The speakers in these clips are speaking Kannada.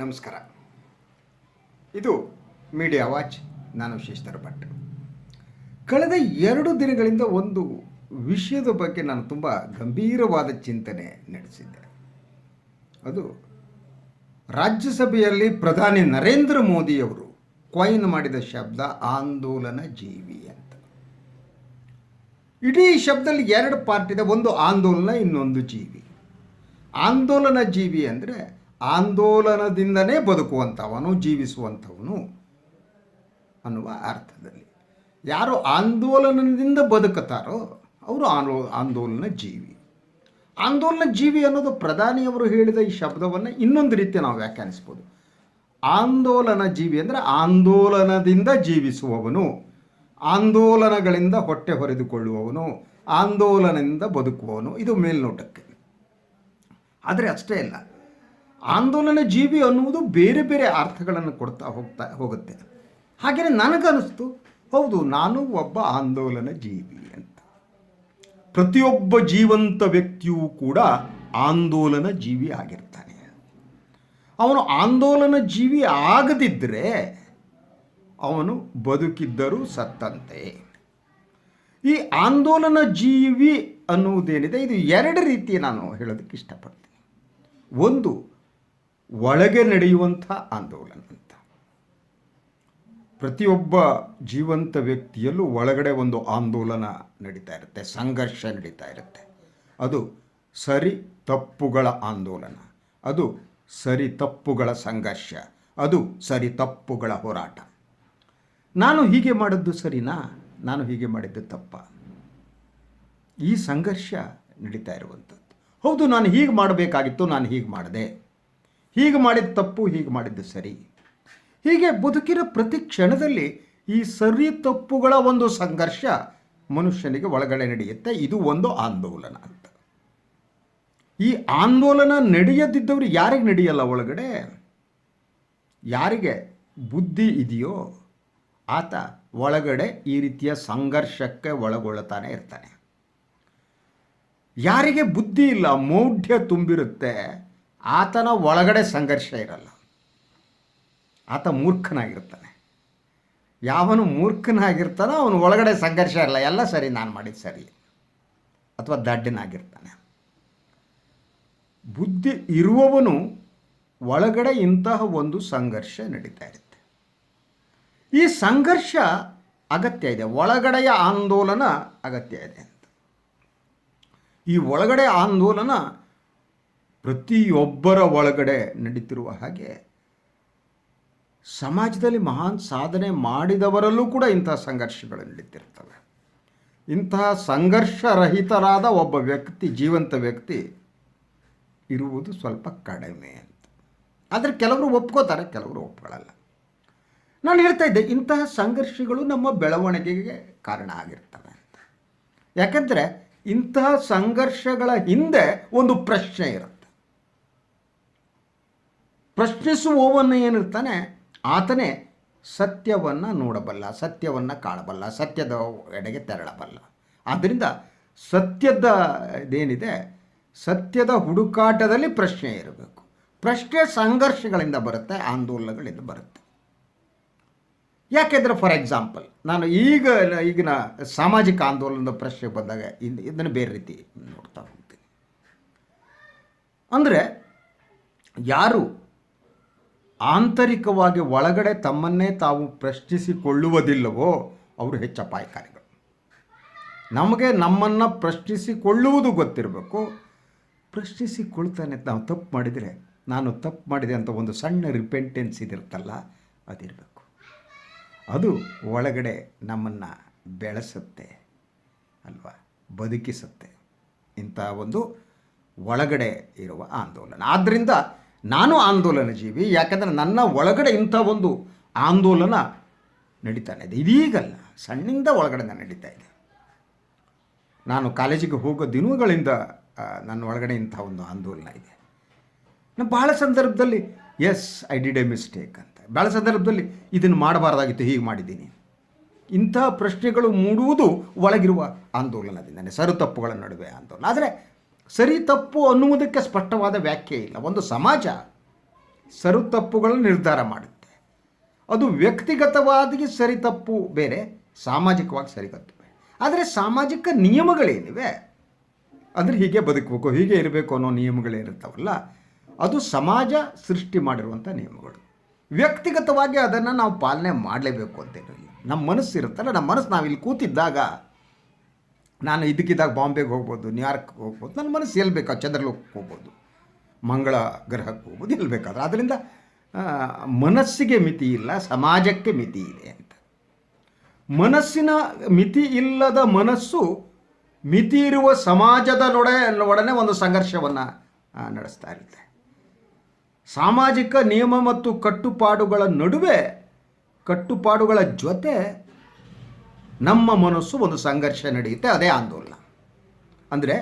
ನಮಸ್ಕಾರ. ಇದು ಮೀಡಿಯಾ ವಾಚ್ ನಾನು ವಿಶೇಷರ ಭಟ್ ಕಳೆದ ಎರಡು ದಿನಗಳಿಂದ ಒಂದು ವಿಷಯದ ಬಗ್ಗೆ ನಾನು ತುಂಬ ಗಂಭೀರವಾದ ಚಿಂತನೆ ನಡೆಸಿದ್ದೆ. ಅದು ರಾಜ್ಯಸಭೆಯಲ್ಲಿ ಪ್ರಧಾನಿ ನರೇಂದ್ರ ಮೋದಿಯವರು ಕಾಯಿನ್ ಮಾಡಿದ ಶಬ್ದ ಆಂದೋಲನ ಜೀವಿ ಅಂತ. ಇಡೀ ಶಬ್ದದಲ್ಲಿ ಎರಡು ಪಾರ್ಟ್ ಇದೆ, ಒಂದು ಆಂದೋಲನ, ಇನ್ನೊಂದು ಜೀವಿ. ಆಂದೋಲನ ಜೀವಿ ಅಂದರೆ ಆಂದೋಲನದಿಂದನೇ ಬದುಕುವಂಥವನು, ಜೀವಿಸುವಂಥವನು ಅನ್ನುವ ಅರ್ಥದಲ್ಲಿ. ಯಾರು ಆಂದೋಲನದಿಂದ ಬದುಕುತ್ತಾರೋ ಅವರು ಆಂದೋ, ಆಂದೋಲನ ಜೀವಿ. ಆಂದೋಲನ ಜೀವಿ ಅನ್ನೋದು ಪ್ರಧಾನಿಯವರು ಹೇಳಿದ ಈ ಶಬ್ದವನ್ನು ಇನ್ನೊಂದು ರೀತಿ ನಾವು ವ್ಯಾಖ್ಯಾನಿಸ್ಬೋದು. ಆಂದೋಲನ ಜೀವಿ ಅಂದರೆ ಆಂದೋಲನದಿಂದ ಜೀವಿಸುವವನು, ಆಂದೋಲನಗಳಿಂದ ಹೊಟ್ಟೆ ಹೊರೆದುಕೊಳ್ಳುವವನು, ಆಂದೋಲನದಿಂದ ಬದುಕುವವನು. ಇದು ಮೇಲ್ನೋಟಕ್ಕೆ. ಆದರೆ ಅಷ್ಟೇ ಇಲ್ಲ ಆಂದೋಲನ ಜೀವಿ ಅನ್ನುವುದು ಬೇರೆ ಬೇರೆ ಅರ್ಥಗಳನ್ನು ಕೊಡ್ತಾ ಹೋಗ್ತಾ ಹೋಗುತ್ತೆ. ಹಾಗೆಯೇ ನನಗನ್ನಿಸ್ತು, ಹೌದು, ನಾನು ಒಬ್ಬ ಆಂದೋಲನ ಜೀವಿ ಅಂತ. ಪ್ರತಿಯೊಬ್ಬ ಜೀವಂತ ವ್ಯಕ್ತಿಯೂ ಕೂಡ ಆಂದೋಲನ ಜೀವಿ ಆಗಿರ್ತಾನೆ. ಅವನು ಆಂದೋಲನ ಜೀವಿ ಆಗದಿದ್ದರೆ ಅವನು ಬದುಕಿದ್ದರೂ ಸತ್ತಂತೆ. ಈ ಆಂದೋಲನ ಜೀವಿ ಅನ್ನುವುದೇನಿದೆ, ಇದು ಎರಡು ರೀತಿ ನಾನು ಹೇಳೋದಕ್ಕೆ ಇಷ್ಟಪಡ್ತೀನಿ. ಒಂದು ಒಳಗೆ ನಡೆಯುವಂಥ ಆಂದೋಲನ ಅಂತ. ಪ್ರತಿಯೊಬ್ಬ ಜೀವಂತ ವ್ಯಕ್ತಿಯಲ್ಲೂ ಒಳಗಡೆ ಒಂದು ಆಂದೋಲನ ನಡೀತಾ ಇರುತ್ತೆ, ಸಂಘರ್ಷ ನಡೀತಾ ಇರುತ್ತೆ. ಅದು ಸರಿ ತಪ್ಪುಗಳ ಆಂದೋಲನ, ಅದು ಸರಿ ತಪ್ಪುಗಳ ಸಂಘರ್ಷ, ಅದು ಸರಿ ತಪ್ಪುಗಳ ಹೋರಾಟ. ನಾನು ಹೀಗೆ ಮಾಡಿದ್ದು ಸರಿನಾ? ನಾನು ಹೀಗೆ ಮಾಡಿದ್ದು ತಪ್ಪ. ಈ ಸಂಘರ್ಷ ನಡೀತಾ ಇರುವಂಥದ್ದು. ಹೌದು, ನಾನು ಹೀಗೆ ಮಾಡಬೇಕಾಗಿತ್ತು, ನಾನು ಹೀಗೆ ಮಾಡಿದೆ. ಹೀಗೆ ಮಾಡಿದ ತಪ್ಪು, ಹೀಗೆ ಮಾಡಿದ್ದು ಸರಿ. ಹೀಗೆ ಬದುಕಿನ ಪ್ರತಿ ಕ್ಷಣದಲ್ಲಿ ಈ ಸರಿ ತಪ್ಪುಗಳ ಒಂದು ಸಂಘರ್ಷ ಮನುಷ್ಯನಿಗೆ ಒಳಗಡೆ ನಡೆಯುತ್ತೆ. ಇದು ಒಂದು ಆಂದೋಲನ ಅಂತ. ಈ ಆಂದೋಲನ ನಡೆಯದಿದ್ದವರು ಯಾರಿಗೆ ನಡೆಯಲ್ಲ ಒಳಗಡೆ? ಯಾರಿಗೆ ಬುದ್ಧಿ ಇದೆಯೋ ಆತ ಒಳಗಡೆ ಈ ರೀತಿಯ ಸಂಘರ್ಷಕ್ಕೆ ಒಳಗೊಳ್ಳುತ್ತಾನೆ ಇರ್ತಾನೆ. ಯಾರಿಗೆ ಬುದ್ಧಿ ಇಲ್ಲ, ಮೌಢ್ಯ ತುಂಬಿರುತ್ತೆ ಆತನ ಒಳಗಡೆ ಸಂಘರ್ಷ ಇರಲ್ಲ. ಆತ ಮೂರ್ಖನಾಗಿರ್ತಾನೆ. ಯಾವನು ಮೂರ್ಖನಾಗಿರ್ತಾನೋ ಅವನು ಒಳಗಡೆ ಸಂಘರ್ಷ ಇರಲ್ಲ. ಎಲ್ಲ ಸರಿ, ನಾನು ಮಾಡಿದ್ದು ಸರಿ. ಅಥವಾ ದಡ್ಡನಾಗಿರ್ತಾನೆ. ಬುದ್ಧಿ ಇರುವವನು ಒಳಗಡೆ ಇಂತಹ ಒಂದು ಸಂಘರ್ಷ ನಡೀತಾ ಇರುತ್ತೆ. ಈ ಸಂಘರ್ಷ ಅಗತ್ಯ ಇದೆ. ಒಳಗಡೆಯ ಆಂದೋಲನ ಅಗತ್ಯ ಇದೆ ಅಂತ. ಈ ಒಳಗಡೆ ಆಂದೋಲನ ಪ್ರತಿಯೊಬ್ಬರ ಒಳಗಡೆ ನಡೀತಿರುವ ಹಾಗೆ ಸಮಾಜದಲ್ಲಿ ಮಹಾನ್ ಸಾಧನೆ ಮಾಡಿದವರಲ್ಲೂ ಕೂಡ ಇಂತಹ ಸಂಘರ್ಷಗಳು ನಡೀತಿರ್ತವೆ. ಇಂತಹ ಸಂಘರ್ಷರಹಿತರಾದ ಒಬ್ಬ ವ್ಯಕ್ತಿ, ಜೀವಂತ ವ್ಯಕ್ತಿ ಇರುವುದು ಸ್ವಲ್ಪ ಕಡಿಮೆ ಅಂತ. ಆದರೆ ಕೆಲವರು ಒಪ್ಕೋತಾರೆ, ಕೆಲವರು ಒಪ್ಕೊಳ್ಳಲ್ಲ. ನಾನು ಹೇಳ್ತಾ ಇದ್ದೆ, ಇಂತಹ ಸಂಘರ್ಷಗಳು ನಮ್ಮ ಬೆಳವಣಿಗೆಗೆ ಕಾರಣ ಆಗಿರ್ತವೆ ಅಂತ. ಯಾಕಂದರೆ ಇಂತಹ ಸಂಘರ್ಷಗಳ ಹಿಂದೆ ಒಂದು ಪ್ರಶ್ನೆ ಇರುತ್ತೆ. ಪ್ರಶ್ನಿಸುವವನು ಏನಿರ್ತಾನೆ, ಆತನೇ ಸತ್ಯವನ್ನು ನೋಡಬಲ್ಲ, ಸತ್ಯವನ್ನು ಕಾಣಬಲ್ಲ, ಸತ್ಯದ ಎಡೆಗೆ ತೆರಳಬಲ್ಲ. ಆದ್ದರಿಂದ ಸತ್ಯದ ಇದೇನಿದೆ, ಸತ್ಯದ ಹುಡುಕಾಟದಲ್ಲಿ ಪ್ರಶ್ನೆ ಇರಬೇಕು. ಪ್ರಶ್ನೆ ಸಂಘರ್ಷಗಳಿಂದ ಬರುತ್ತೆ, ಆಂದೋಲನಗಳಿಂದ ಬರುತ್ತೆ. ಯಾಕೆಂದರೆ ಫಾರ್ ಎಕ್ಸಾಂಪಲ್ ನಾನು ಈಗ, ಈಗಿನ ಸಾಮಾಜಿಕ ಆಂದೋಲನದ ಪ್ರಶ್ನೆ ಬಂದಾಗ ಇದನ್ನು ಬೇರೆ ರೀತಿ ನೋಡ್ತಾ ಹೋಗ್ತೀನಿ. ಅಂದರೆ ಯಾರು ಆಂತರಿಕವಾಗಿ ಒಳಗಡೆ ತಮ್ಮನ್ನೇ ತಾವು ಪ್ರಶ್ನಿಸಿಕೊಳ್ಳುವುದಿಲ್ಲವೋ ಅವರು ಹೆಚ್ಚು ಅಪಾಯಕಾರಿಗಳು. ನಮಗೆ ನಮ್ಮನ್ನು ಪ್ರಶ್ನಿಸಿಕೊಳ್ಳುವುದು ಗೊತ್ತಿರಬೇಕು. ಪ್ರಶ್ನಿಸಿಕೊಳ್ತಾನೆ ನಾವು ತಪ್ಪು ಮಾಡಿದರೆ, ನಾನು ತಪ್ಪು ಮಾಡಿದೆ ಅಂತ ಒಂದು ಸಣ್ಣ ರಿಪೆಂಟೆನ್ಸ್ ಇದಿರುತ್ತಲ್ಲ, ಅದಿರಬೇಕು. ಅದು ಒಳಗಡೆ ನಮ್ಮನ್ನು ಬೆಳೆಸುತ್ತೆ ಅಲ್ವಾ? ಬದುಕಿಸುತ್ತೆ ಇಂಥ ಒಂದು ಒಳಗಡೆ ಇರುವ ಆಂದೋಲನ. ಆದ್ದರಿಂದ ನಾನು ಆಂದೋಲನ ಜೀವಿ ಯಾಕಂದರೆ ನನ್ನ ಒಳಗಡೆ ಇಂಥ ಒಂದು ಆಂದೋಲನ ನಡೀತಾನೆ ಇದೆ. ಇದೀಗಲ್ಲ, ಸಣ್ಣಿಂದ ಒಳಗಡೆ ನಡೀತಾ ಇದೆ. ನಾನು ಕಾಲೇಜಿಗೆ ಹೋಗೋ ದಿನಗಳಿಂದ ನನ್ನ ಒಳಗಡೆ ಇಂಥ ಒಂದು ಆಂದೋಲನ ಇದೆ. ನಾನು ಭಾಳ ಸಂದರ್ಭದಲ್ಲಿ yes I did a mistake ಅಂತ. ಭಾಳ ಸಂದರ್ಭದಲ್ಲಿ ಇದನ್ನು ಮಾಡಬಾರ್ದಾಗಿತ್ತು, ಹೀಗೆ ಮಾಡಿದ್ದೀನಿ. ಇಂಥ ಪ್ರಶ್ನೆಗಳು ಮೂಡುವುದು ಒಳಗಿರುವ ಆಂದೋಲನದಿಂದನೇ, ಸರು ತಪ್ಪುಗಳ ನಡುವೆ ಆಂದೋಲನ. ಆದರೆ ಸರಿ ತಪ್ಪು ಅನ್ನುವುದಕ್ಕೆ ಸ್ಪಷ್ಟವಾದ ವ್ಯಾಖ್ಯೆ ಇಲ್ಲ. ಒಂದು ಸಮಾಜ ಸರು ತಪ್ಪುಗಳನ್ನು ನಿರ್ಧಾರ ಮಾಡುತ್ತೆ. ಅದು ವ್ಯಕ್ತಿಗತವಾಗಿ ಸರಿ ತಪ್ಪು ಬೇರೆ, ಸಾಮಾಜಿಕವಾಗಿ ಸರಿ ತಪ್ಪು ಆದರೆ ಸಾಮಾಜಿಕ ನಿಯಮಗಳೇನಿವೆ? ಅಂದರೆ ಹೀಗೆ ಬದುಕಬೇಕು, ಹೀಗೆ ಇರಬೇಕು ಅನ್ನೋ ನಿಯಮಗಳೇನಿರ್ತಾವಲ್ಲ ಅದು ಸಮಾಜ ಸೃಷ್ಟಿ ಮಾಡಿರುವಂಥ ನಿಯಮಗಳು. ವ್ಯಕ್ತಿಗತವಾಗಿ ಅದನ್ನು ನಾವು ಪಾಲನೆ ಮಾಡಲೇಬೇಕು ಅಂತೇನಿಲ್ಲ. ನಮ್ಮ ಮನಸ್ಸು ಇರುತ್ತಲ್ಲ ನಮ್ಮ ಮನಸ್ಸು ನಾವು ಇಲ್ಲಿ ಕೂತಿದ್ದಾಗ ನಾನು ಇದಕ್ಕಿದ್ದಾಗ ಬಾಂಬೆಗೆ ಹೋಗ್ಬೋದು ನ್ಯೂಯಾರ್ಕ್ ಹೋಗ್ಬೋದು, ನನ್ನ ಮನಸ್ಸು ಎಲ್ಲಿ ಬೇಕಾ? ಚಂದ್ರಲೋಕಕ್ಕೆ ಹೋಗ್ಬೋದು, ಮಂಗಳ ಗ್ರಹಕ್ಕೆ ಹೋಗ್ಬೋದು, ಎಲ್ಲಿ ಬೇಕಾದ್ರೆ. ಅದರಿಂದ ಮನಸ್ಸಿಗೆ ಮಿತಿ ಇಲ್ಲ, ಸಮಾಜಕ್ಕೆ ಮಿತಿ ಇದೆ ಅಂತ. ಮನಸ್ಸಿನ ಮಿತಿ ಇಲ್ಲದ ಮನಸ್ಸು ಮಿತಿ ಇರುವ ಸಮಾಜದ ನೊಡೆ, ಒಡನೆ ಒಂದು ಸಂಘರ್ಷವನ್ನು ನಡೆಸ್ತಾ ಇರುತ್ತೆ. ಸಾಮಾಜಿಕ ನಿಯಮ ಮತ್ತು ಕಟ್ಟುಪಾಡುಗಳ ನಡುವೆ ಕಟ್ಟುಪಾಡುಗಳ ಜೊತೆ ನಮ್ಮ ಮನಸ್ಸು ಒಂದು ಸಂಘರ್ಷ ನಡೆಯುತ್ತೆ, ಅದೇ ಆಂದೋಲನ. ಅಂದರೆ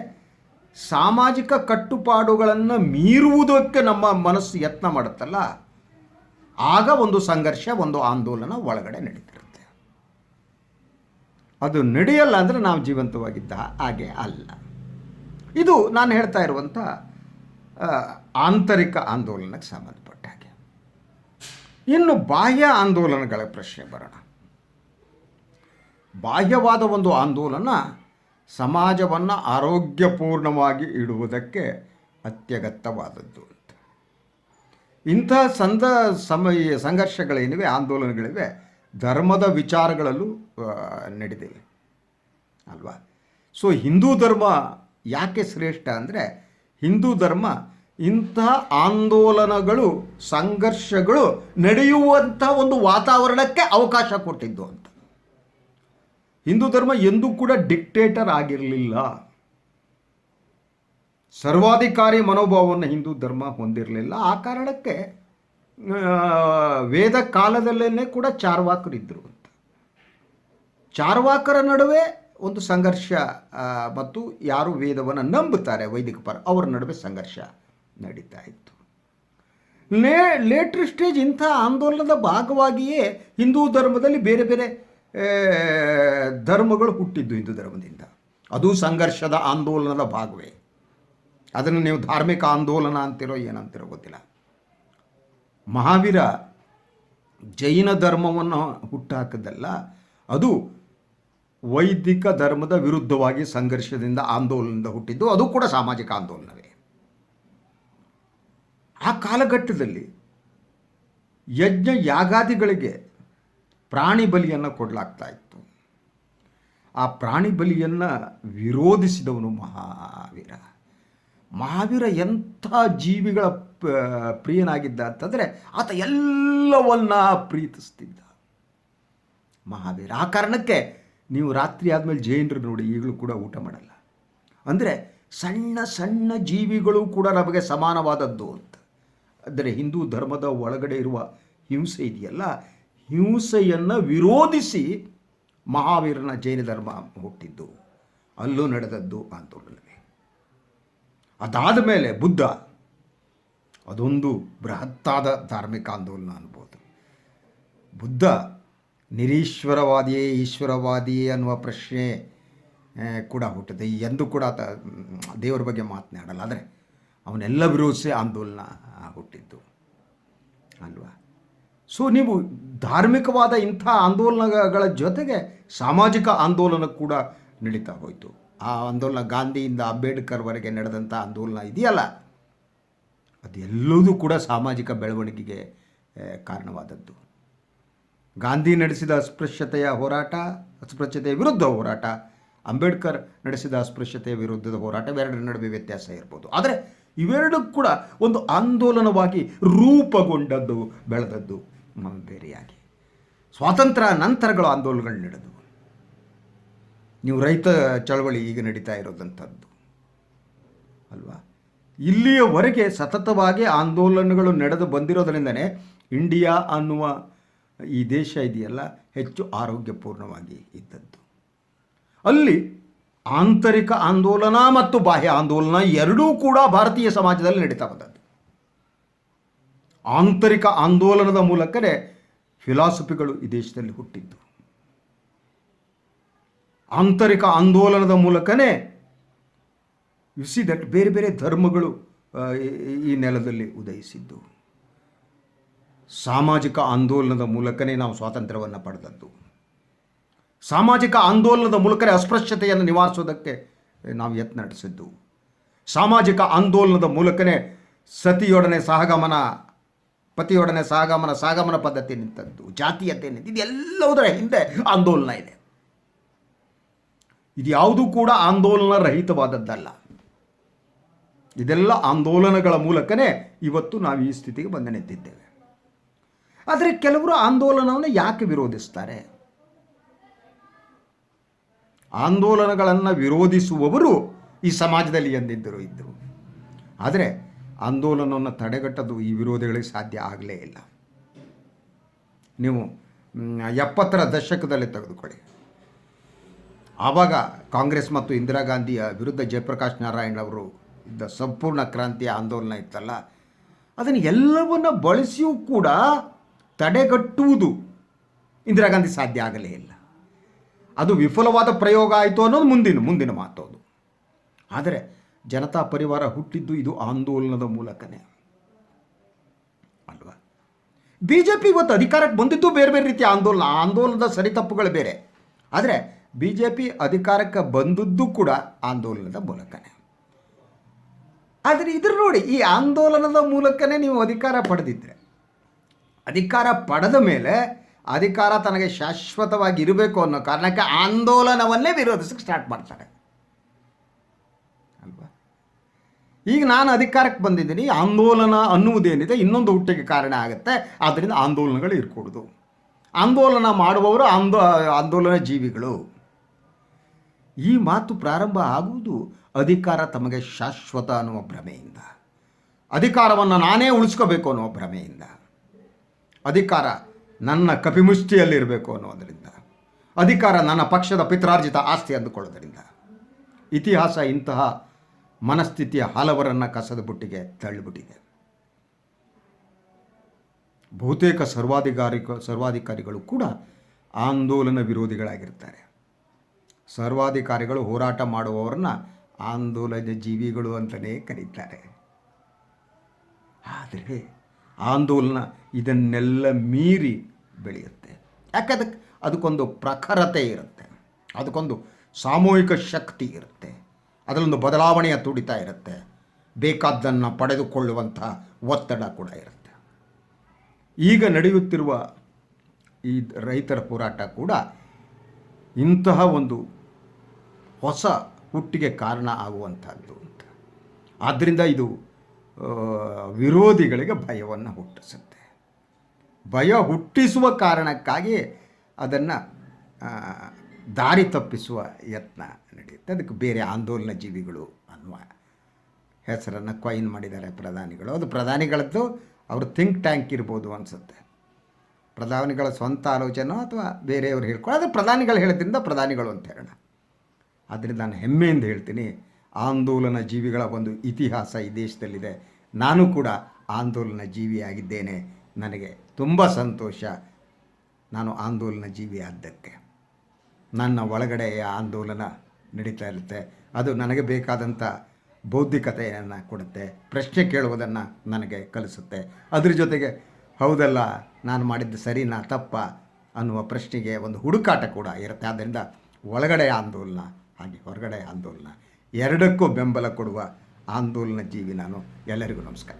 ಸಾಮಾಜಿಕ ಕಟ್ಟುಪಾಡುಗಳನ್ನು ಮೀರುವುದಕ್ಕೆ ನಮ್ಮ ಮನಸ್ಸು ಯತ್ನ ಮಾಡುತ್ತಲ್ಲ, ಆಗ ಒಂದು ಸಂಘರ್ಷ, ಒಂದು ಆಂದೋಲನ ಒಳಗಡೆ ನಡೀತಿರುತ್ತೆ. ಅದು ನಡೆಯಲ್ಲ ಅಂದರೆ ನಾವು ಜೀವಂತವಾಗಿದ್ದ ಹಾಗೆ ಅಲ್ಲ. ಇದು ನಾನು ಹೇಳ್ತಾ ಇರುವಂಥ ಆಂತರಿಕ ಆಂದೋಲನಕ್ಕೆ ಸಂಬಂಧಪಟ್ಟ ಹಾಗೆ. ಇನ್ನು ಬಾಹ್ಯ ಆಂದೋಲನಗಳ ಪ್ರಶ್ನೆ ಬರೋಣ. ಬಾಹ್ಯವಾದ ಒಂದು ಆಂದೋಲನ ಸಮಾಜವನ್ನು ಆರೋಗ್ಯಪೂರ್ಣವಾಗಿ ಇಡುವುದಕ್ಕೆ ಅತ್ಯಗತ್ಯವಾದದ್ದು ಅಂತ. ಇಂಥ ಸಂದ ಸಮಯ ಸಂಘರ್ಷಗಳೇನಿವೆ, ಆಂದೋಲನಗಳಿವೆ, ಧರ್ಮದ ವಿಚಾರಗಳಲ್ಲೂ ನಡೆದಿವೆ. ಅಲ್ವಾ? ಸೊ ಹಿಂದೂ ಧರ್ಮ ಯಾಕೆ ಶ್ರೇಷ್ಠ ಅಂದರೆ, ಹಿಂದೂ ಧರ್ಮ ಇಂಥ ಆಂದೋಲನಗಳು, ಸಂಘರ್ಷಗಳು ನಡೆಯುವಂಥ ಒಂದು ವಾತಾವರಣಕ್ಕೆ ಅವಕಾಶ ಕೊಟ್ಟಿದ್ದು ಅಂತ. ಹಿಂದೂ ಧರ್ಮ ಎಂದೂ ಕೂಡ ಡಿಕ್ಟೇಟರ್ ಆಗಿರಲಿಲ್ಲ. ಸರ್ವಾಧಿಕಾರಿ ಮನೋಭಾವವನ್ನು ಹಿಂದೂ ಧರ್ಮ ಹೊಂದಿರಲಿಲ್ಲ. ಆ ಕಾರಣಕ್ಕೆ ವೇದ ಕಾಲದಲ್ಲೇ ಕೂಡ ಚಾರ್ವಾಕರಿದ್ದರು ಅಂತ. ಚಾರ್ವಾಕರ ನಡುವೆ ಒಂದು ಸಂಘರ್ಷ ಮತ್ತು ಯಾರು ವೇದವನ್ನು ನಂಬುತ್ತಾರೆ, ವೈದಿಕ ಪರ, ಅವರ ನಡುವೆ ಸಂಘರ್ಷ ನಡೀತಾ ಇತ್ತು. ಲೇ, ಲೇಟರ್ ಸ್ಟೇಜ್ ಇಂಥ ಆಂದೋಲನದ ಭಾಗವಾಗಿಯೇ ಹಿಂದೂ ಧರ್ಮದಲ್ಲಿ ಬೇರೆ ಬೇರೆ ಧರ್ಮಗಳು ಹುಟ್ಟಿದ್ದು ಹಿಂದೂ ಧರ್ಮದಿಂದ. ಅದು ಸಂಘರ್ಷದ ಆಂದೋಲನದ ಭಾಗವೇ. ಅದನ್ನು ನೀವು ಧಾರ್ಮಿಕ ಆಂದೋಲನ ಅಂತಿರೋ ಏನಂತಿರೋ ಗೊತ್ತಿಲ್ಲ. ಮಹಾವೀರ ಜೈನ ಧರ್ಮವನ್ನು ಹುಟ್ಟಾಕದಲ್ಲ, ಅದು ವೈದಿಕ ಧರ್ಮದ ವಿರುದ್ಧವಾಗಿ ಸಂಘರ್ಷದಿಂದ ಆಂದೋಲನದಿಂದ ಹುಟ್ಟಿದ್ದು, ಅದು ಕೂಡ ಸಾಮಾಜಿಕ ಆಂದೋಲನವೇ. ಆ ಕಾಲಘಟ್ಟದಲ್ಲಿ ಯಜ್ಞ ಯಾಗಾದಿಗಳಿಗೆ ಪ್ರಾಣಿ ಬಲಿಯನ್ನು ಕೊಡಲಾಗ್ತಾ ಇತ್ತು. ಆ ಪ್ರಾಣಿ ಬಲಿಯನ್ನು ವಿರೋಧಿಸಿದವನು ಮಹಾವೀರ. ಮಹಾವೀರ ಎಂಥ ಜೀವಿಗಳ ಪ್ರಿಯನಾಗಿದ್ದ ಅಂತಂದರೆ ಆತ ಎಲ್ಲವನ್ನ ಪ್ರೀತಿಸ್ತಿದ್ದ. ಮಹಾವೀರ. ಆ ಕಾರಣಕ್ಕೆ ನೀವು ರಾತ್ರಿ ಆದಮೇಲೆ ಜೈನರು ನೋಡಿ ಈಗಲೂ ಕೂಡ ಊಟ ಮಾಡಲ್ಲ. ಅಂದರೆ ಸಣ್ಣ ಸಣ್ಣ ಜೀವಿಗಳು ಕೂಡ ನಮಗೆ ಸಮಾನವಾದದ್ದು ಅಂತ. ಅಂದರೆ ಹಿಂದೂ ಧರ್ಮದ ಒಳಗಡೆ ಇರುವ ಹಿಂಸೆ ಇದೆಯಲ್ಲ ಹಿಂಸೆಯನ್ನು ವಿರೋಧಿಸಿ ಮಹಾವೀರನ ಜೈನ ಧರ್ಮ ಹುಟ್ಟಿದ್ದು. ಅಲ್ಲೂ ನಡೆದದ್ದು ಆಂದೋಲನವೇ ಅದಾದ ಮೇಲೆ ಬುದ್ಧ, ಅದೊಂದು ಬೃಹತ್ತಾದ ಧಾರ್ಮಿಕ ಆಂದೋಲನ ಅನ್ಬೋದು. ಬುದ್ಧ, ನಿರೀಶ್ವರವಾದಿಯೇ ಈಶ್ವರವಾದಿಯೇ ಅನ್ನುವ ಪ್ರಶ್ನೆ ಕೂಡ ಹುಟ್ಟಿದೆ. ಎಂದು ಕೂಡ ಆತ ದೇವರ ಬಗ್ಗೆ ಮಾತನಾಡಲ್ಲ. ಆದರೆ ಅವನ್ನೆಲ್ಲ ವಿರೋಧಿಸಿ ಆಂದೋಲನ ಹುಟ್ಟಿದ್ದು. ಅಲ್ವಾ? ಸೊ ನೀವು ಧಾರ್ಮಿಕವಾದ ಇಂಥ ಆಂದೋಲನಗಳ ಜೊತೆಗೆ ಸಾಮಾಜಿಕ ಆಂದೋಲನ ಕೂಡ ನಡೀತಾ ಹೋಯಿತು. ಆ ಆಂದೋಲನ ಗಾಂಧಿಯಿಂದ ಅಂಬೇಡ್ಕರ್ವರೆಗೆ ನಡೆದಂಥ ಆಂದೋಲನ ಇದೆಯಲ್ಲ? ಅದೆಲ್ಲದೂ ಕೂಡ ಸಾಮಾಜಿಕ ಬೆಳವಣಿಗೆಗೆ ಕಾರಣವಾದದ್ದು. ಗಾಂಧಿ ನಡೆಸಿದ ಅಸ್ಪೃಶ್ಯತೆಯ ಹೋರಾಟ, ಅಸ್ಪೃಶ್ಯತೆಯ ವಿರುದ್ಧ ಹೋರಾಟ, ಅಂಬೇಡ್ಕರ್ ನಡೆಸಿದ ಅಸ್ಪೃಶ್ಯತೆಯ ವಿರುದ್ಧದ ಹೋರಾಟ, ಇವೆರಡರ ನಡುವೆ ವ್ಯತ್ಯಾಸ ಇರ್ಬೋದು. ಆದರೆ ಇವೆರಡೂ ಕೂಡ ಒಂದು ಆಂದೋಲನವಾಗಿ ರೂಪುಗೊಂಡದ್ದು, ಬೆಳೆದದ್ದು. ಬೇರೆಯಾಗಿ ಸ್ವಾತಂತ್ರ್ಯ ನಂತರಗಳು ಆಂದೋಲನಗಳು ನಡೆದವು. ನೀವು ರೈತ ಚಳವಳಿ ಈಗ ನಡೀತಾ ಇರೋದಂಥದ್ದು. ಅಲ್ವಾ? ಇಲ್ಲಿಯವರೆಗೆ ಸತತವಾಗಿ ಆಂದೋಲನಗಳು ನಡೆದು ಬಂದಿರೋದರಿಂದನೇ ಇಂಡಿಯಾ ಅನ್ನುವ ಈ ದೇಶ ಇದೆಯಲ್ಲ, ಹೆಚ್ಚು ಆರೋಗ್ಯಪೂರ್ಣವಾಗಿ ಇದ್ದದ್ದು. ಅಲ್ಲಿ ಆಂತರಿಕ ಆಂದೋಲನ ಮತ್ತು ಬಾಹ್ಯ ಆಂದೋಲನ ಎರಡೂ ಕೂಡ ಭಾರತೀಯ ಸಮಾಜದಲ್ಲಿ ನಡೀತಾ ಬಂದದ್ದು. ಆಂತರಿಕ ಆಂದೋಲನದ ಮೂಲಕವೇ ಫಿಲಾಸಫಿಗಳು ಈ ದೇಶದಲ್ಲಿ ಹುಟ್ಟಿದ್ದು. ಆಂತರಿಕ ಆಂದೋಲನದ ಮೂಲಕನೇ ಯು ಸಿ ದಟ್ ಬೇರೆ ಬೇರೆ ಧರ್ಮಗಳು ಈ- ನೆಲದಲ್ಲಿ ಉದಯಿಸಿದ್ದು. ಸಾಮಾಜಿಕ ಆಂದೋಲನದ ಮೂಲಕನೇ ನಾವು ಸ್ವಾತಂತ್ರ್ಯವನ್ನು ಪಡೆದದ್ದು. ಸಾಮಾಜಿಕ ಆಂದೋಲನದ ಮೂಲಕನೇ ಅಸ್ಪೃಶ್ಯತೆಯನ್ನು ನಿವಾರಿಸೋದಕ್ಕೆ ನಾವು ಯತ್ನ ನಡೆಸಿದ್ದು. ಸಾಮಾಜಿಕ ಆಂದೋಲನದ ಮೂಲಕನೇ ಸತಿಯೊಡನೆ ಸಹಗಮನ ಪತಿಯೊಡನೆ ಸಾಗಮನ ಸಾಗಮನ ಪದ್ಧತಿ ನಿಂತದ್ದು, ಜಾತೀಯತೆ ನಿಂತು ಇದೆಲ್ಲವುದರ ಹಿಂದೆ ಆಂದೋಲನ ಇದೆ. ಇದು ಯಾವುದೂ ಕೂಡ ಆಂದೋಲನ ರಹಿತವಾದದ್ದಲ್ಲ. ಇದೆಲ್ಲ ಆಂದೋಲನಗಳ ಮೂಲಕನೇ ಇವತ್ತು ನಾವು ಈ ಸ್ಥಿತಿಗೆ ಬಂದು ನಿಂತಿದ್ದೇವೆ. ಆದರೆ ಕೆಲವರು ಆಂದೋಲನವನ್ನು ಯಾಕೆ ವಿರೋಧಿಸ್ತಾರೆ? ಆಂದೋಲನಗಳನ್ನು ವಿರೋಧಿಸುವವರು ಈ ಸಮಾಜದಲ್ಲಿ ಎಂದಿದ್ದರು ಇದ್ದರು. ಆದರೆ ಆಂದೋಲನವನ್ನು ತಡೆಗಟ್ಟೋದು ಈ ವಿರೋಧಿಗಳಿಗೆ ಸಾಧ್ಯ ಆಗಲೇ ಇಲ್ಲ. ನೀವು ಎಪ್ಪತ್ತರ ದಶಕದಲ್ಲಿ ತೆಗೆದುಕೊಳ್ಳಿ. ಆವಾಗ ಕಾಂಗ್ರೆಸ್ ಮತ್ತು ಇಂದಿರಾ ಗಾಂಧಿಯ ವಿರುದ್ಧ ಜಯಪ್ರಕಾಶ್ ನಾರಾಯಣ್ ಅವರು ಇದ್ದ ಸಂಪೂರ್ಣ ಕ್ರಾಂತಿಯ ಆಂದೋಲನ ಇತ್ತಲ್ಲ, ಅದನ್ನು ಎಲ್ಲವನ್ನು ಬಳಸಿಯೂ ಕೂಡ ತಡೆಗಟ್ಟುವುದು ಇಂದಿರಾ ಗಾಂಧಿ ಸಾಧ್ಯ ಆಗಲೇ ಇಲ್ಲ. ಅದು ವಿಫಲವಾದ ಪ್ರಯೋಗ ಆಯಿತು ಅನ್ನೋದು ಮುಂದಿನ ಮುಂದಿನ ಮಾತು ಅದು. ಆದರೆ ಜನತಾ ಪರಿವಾರ ಹುಟ್ಟಿದ್ದು ಇದು ಆಂದೋಲನದ ಮೂಲಕನೇ. ಅಲ್ವಾ? ಬಿ ಜೆ ಪಿ ಇವತ್ತು ಅಧಿಕಾರಕ್ಕೆ ಬಂದಿದ್ದು ಬೇರೆ ಬೇರೆ ರೀತಿಯ ಆಂದೋಲನ, ಆಂದೋಲನದ ಸರಿ ತಪ್ಪುಗಳು ಬೇರೆ. ಆದರೆ ಬಿ ಜೆ ಪಿ ಅಧಿಕಾರಕ್ಕೆ ಬಂದದ್ದು ಕೂಡ ಆಂದೋಲನದ ಮೂಲಕನೇ. ಆದರೆ ಇದ್ರ ನೋಡಿ, ಈ ಆಂದೋಲನದ ಮೂಲಕನೇ ನೀವು ಅಧಿಕಾರ ಪಡೆದಿದ್ರೆ. ಅಧಿಕಾರ ಪಡೆದ ಮೇಲೆ ಅಧಿಕಾರ ತನಗೆ ಶಾಶ್ವತವಾಗಿ ಇರಬೇಕು ಅನ್ನೋ ಕಾರಣಕ್ಕೆ ಆಂದೋಲನವನ್ನೇ ವಿರೋಧಿಸಕ್ಕೆ ಸ್ಟಾರ್ಟ್ ಮಾಡ್ತಾರೆ ಅಲ್ವಾ ಈಗ ನಾನು ಅಧಿಕಾರಕ್ಕೆ ಬಂದಿದ್ದೀನಿ ಆಂದೋಲನ ಅನ್ನುವುದೇನಿದೆ ಇನ್ನೊಂದು ಹುಟ್ಟಿಗೆ ಕಾರಣ ಆಗುತ್ತೆ. ಆದ್ದರಿಂದ ಆಂದೋಲನಗಳು ಇರಕೂಡ್ದು. ಆಂದೋಲನ ಮಾಡುವವರು ಆಂದೋ, ಆಂದೋಲನ ಜೀವಿಗಳು. ಈ ಮಾತು ಪ್ರಾರಂಭ ಆಗುವುದು ಅಧಿಕಾರ ತಮಗೆ ಶಾಶ್ವತ ಅನ್ನುವ ಭ್ರಮೆಯಿಂದ. ಅಧಿಕಾರವನ್ನು ನಾನೇ ಉಳಿಸ್ಕೋಬೇಕು ಅನ್ನುವ ಭ್ರಮೆಯಿಂದ. ಅಧಿಕಾರ ನನ್ನ ಕಪಿಮುಷ್ಟಿಯಲ್ಲಿರಬೇಕು ಅನ್ನೋದರಿಂದ ಅಧಿಕಾರ ನನ್ನ ಪಕ್ಷದ ಪಿತ್ರಾರ್ಜಿತ ಆಸ್ತಿ ಅಂದುಕೊಳ್ಳೋದರಿಂದ ಇತಿಹಾಸ ಇಂತಹ ಮನಸ್ಥಿತಿಯ ಹಲವರನ್ನು ಕಸದ ಬುಟ್ಟಿಗೆ ತಳ್ಳಿಬಿಟ್ಟಿದೆ. ಬಹುತೇಕ ಸರ್ವಾಧಿಕಾರಿ ಸರ್ವಾಧಿಕಾರಿಗಳು ಕೂಡ ಆಂದೋಲನ ವಿರೋಧಿಗಳಾಗಿರ್ತಾರೆ. ಸರ್ವಾಧಿಕಾರಿಗಳು ಹೋರಾಟ ಮಾಡುವವರನ್ನ ಆಂದೋಲನ ಜೀವಿಗಳು ಅಂತಲೇ ಕರೀತಾರೆ. ಆದರೆ ಆಂದೋಲನ ಇದನ್ನೆಲ್ಲ ಮೀರಿ ಬೆಳೆಯುತ್ತೆ. ಯಾಕೆ ಅದಕ್ಕೆ ಅದಕ್ಕೊಂದು ಪ್ರಖರತೆ ಇರುತ್ತೆ. ಅದಕ್ಕೊಂದು ಸಾಮೂಹಿಕ ಶಕ್ತಿ ಇರುತ್ತೆ. ಅದರಲ್ಲೊಂದು ಬದಲಾವಣೆಯ ತುಡಿತಾ ಇರುತ್ತೆ. ಬೇಕಾದ್ದನ್ನು ಪಡೆದುಕೊಳ್ಳುವಂತಹ ಒತ್ತಡ ಕೂಡ ಇರುತ್ತೆ. ಈಗ ನಡೆಯುತ್ತಿರುವ ಈ ರೈತರ ಹೋರಾಟ ಕೂಡ ಇಂತಹ ಒಂದು ಹೊಸ ಹುಟ್ಟಿಗೆ ಕಾರಣ ಆಗುವಂಥದ್ದು ಅಂತ. ಆದ್ದರಿಂದ ಇದು ವಿರೋಧಿಗಳಿಗೆ ಭಯವನ್ನು ಹುಟ್ಟಿಸುತ್ತೆ. ಭಯ ಹುಟ್ಟಿಸುವ ಕಾರಣಕ್ಕಾಗಿ ಅದನ್ನು ದಾರಿ ತಪ್ಪಿಸುವ ಯತ್ನ ನಡೆಯುತ್ತೆ. ಅದಕ್ಕೆ ಬೇರೆ ಆಂದೋಲನ ಜೀವಿಗಳು ಅನ್ನುವ ಹೆಸರನ್ನು ಕಾಯಿನ್ ಮಾಡಿದ್ದಾರೆ ಪ್ರಧಾನಿಗಳು. ಅದು ಪ್ರಧಾನಿಗಳದ್ದು ಅವ್ರ ಥಿಂಕ್ ಟ್ಯಾಂಕ್ ಇರ್ಬೋದು ಅನಿಸುತ್ತೆ. ಪ್ರಧಾನಿಗಳ ಸ್ವಂತ ಆಲೋಚನೆ ಅಥವಾ ಬೇರೆಯವರು ಹೇಳ್ಕೊಳ್ಳೋ ಅದು ಪ್ರಧಾನಿಗಳು ಹೇಳೋದ್ರಿಂದ ಪ್ರಧಾನಿಗಳು ಅಂತ ಹೇಳೋಣ. ಆದ್ದರಿಂದ ನಾನು ಹೆಮ್ಮೆಯಿಂದ ಹೇಳ್ತೀನಿ, ಆಂದೋಲನ ಜೀವಿಗಳ ಒಂದು ಇತಿಹಾಸ ಈ ದೇಶದಲ್ಲಿದೆ. ನಾನು ಕೂಡ ಆಂದೋಲನ ಜೀವಿಯಾಗಿದ್ದೇನೆ ನನಗೆ ತುಂಬ ಸಂತೋಷ. ನಾನು ಆಂದೋಲನ ಜೀವಿ ಆದ್ದಕ್ಕೆ. ನನ್ನ ಒಳಗಡೆಯ ಆಂದೋಲನ ನಡೀತಾ ಇರುತ್ತೆ. ಅದು ನನಗೆ ಬೇಕಾದಂಥ ಬೌದ್ಧಿಕತೆಯನ್ನು ಕೊಡುತ್ತೆ. ಪ್ರಶ್ನೆ ಕೇಳುವುದನ್ನು ನನಗೆ ಕಲಿಸುತ್ತೆ. ಅದ್ರ ಜೊತೆಗೆ, ಹೌದಲ್ಲ, ನಾನು ಮಾಡಿದ್ದು ಸರಿನಾ ತಪ್ಪ ಅನ್ನುವ ಪ್ರಶ್ನೆಗೆ ಒಂದು ಹುಡುಕಾಟ ಕೂಡ ಇರುತ್ತೆ. ಆದ್ದರಿಂದ ಒಳಗಡೆ ಆಂದೋಲನ ಹಾಗೆ ಹೊರಗಡೆ ಆಂದೋಲನ. ಎರಡಕ್ಕೂ ಬೆಂಬಲ ಕೊಡುವ ಆಂದೋಲನ ಜೀವಿ ನಾನು. ಎಲ್ಲರಿಗೂ ನಮಸ್ಕಾರ.